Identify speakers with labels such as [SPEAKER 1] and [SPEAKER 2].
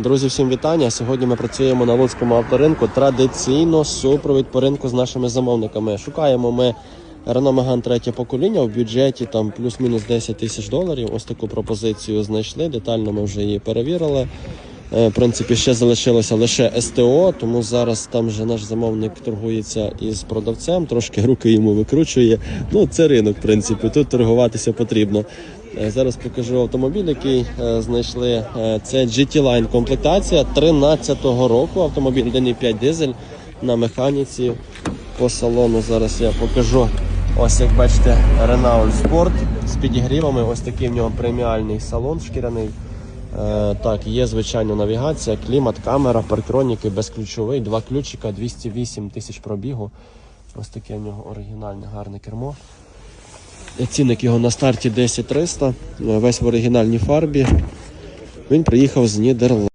[SPEAKER 1] Друзі, всім вітання. Сьогодні ми працюємо на Луцькому авторинку. Традиційно супровід по ринку з нашими замовниками. Шукаємо ми Renault Megane третє покоління в бюджеті там плюс-мінус 10 тисяч доларів. Ось таку пропозицію знайшли. Детально ми вже її перевірили. Е, В принципі, ще залишилося лише СТО, тому зараз там вже наш замовник торгується із продавцем, трошки руки йому викручує. Ну, це ринок, в принципі, тут торгуватися потрібно. Е, Зараз покажу автомобіль, який е, знайшли. Це GT Line комплектація 13-го року. Автомобіль 1.5 дизель на механіці. По салону зараз я покажу. Ось як бачите, Renault Sport з підігрівами. Ось такий в нього преміальний салон шкіряний. Е, так, є звичайно навігація, клімат, камера, парктроніки, безключовий, два ключика, 208 тисяч пробігу. Ось таке в нього оригінальне гарне кермо. Цінник його на старті 10300, е, весь в оригінальній фарбі. Він приїхав з Нідерландів.